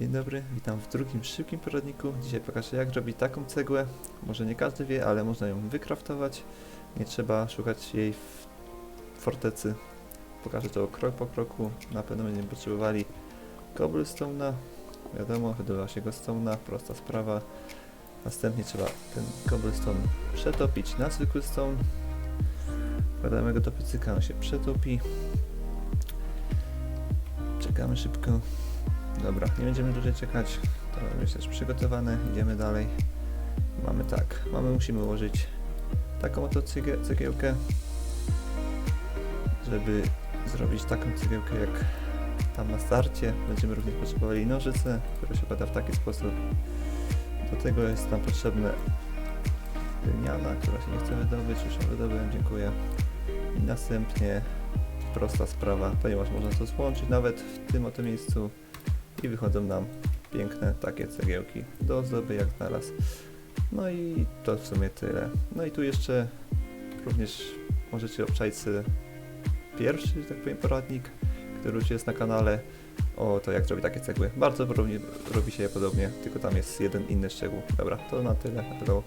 Dzień dobry, witam w drugim szybkim poradniku. Dzisiaj pokażę jak robić taką cegłę. Może nie każdy wie, ale można ją wykraftować. Nie trzeba szukać jej w fortecy. Pokażę to krok po kroku. Na pewno będziemy potrzebowali cobblestone'a. Wiadomo, wydobywa się go stone'a, prosta sprawa. Następnie trzeba ten cobblestone przetopić na zwykły stone. Wkładamy go do piecyka, on się przetopi. Czekamy szybko. Dobra, nie będziemy dłużej czekać. To jest już przygotowane. Idziemy dalej. Mamy tak, mamy, musimy ułożyć taką oto cegie, cegiełkę, żeby zrobić taką cegiełkę jak tam na starcie. Będziemy również potrzebowali nożyce, które się pada w taki sposób. Do tego jest nam potrzebne lniana, która się nie chce wydobyć. Już ją wydobyłem, dziękuję. I następnie prosta sprawa, ponieważ można to złączyć nawet w tym oto miejscu i wychodzą nam piękne takie cegiełki do ozdoby jak znalazł. No i to w sumie tyle. No i tu jeszcze również możecie obczaić pierwszy, że tak powiem, poradnik, który już jest na kanale o to jak zrobić takie cegły. Bardzo podobnie robi się je podobnie, tylko tam jest jeden inny szczegół. Dobra, to na tyle. Hello.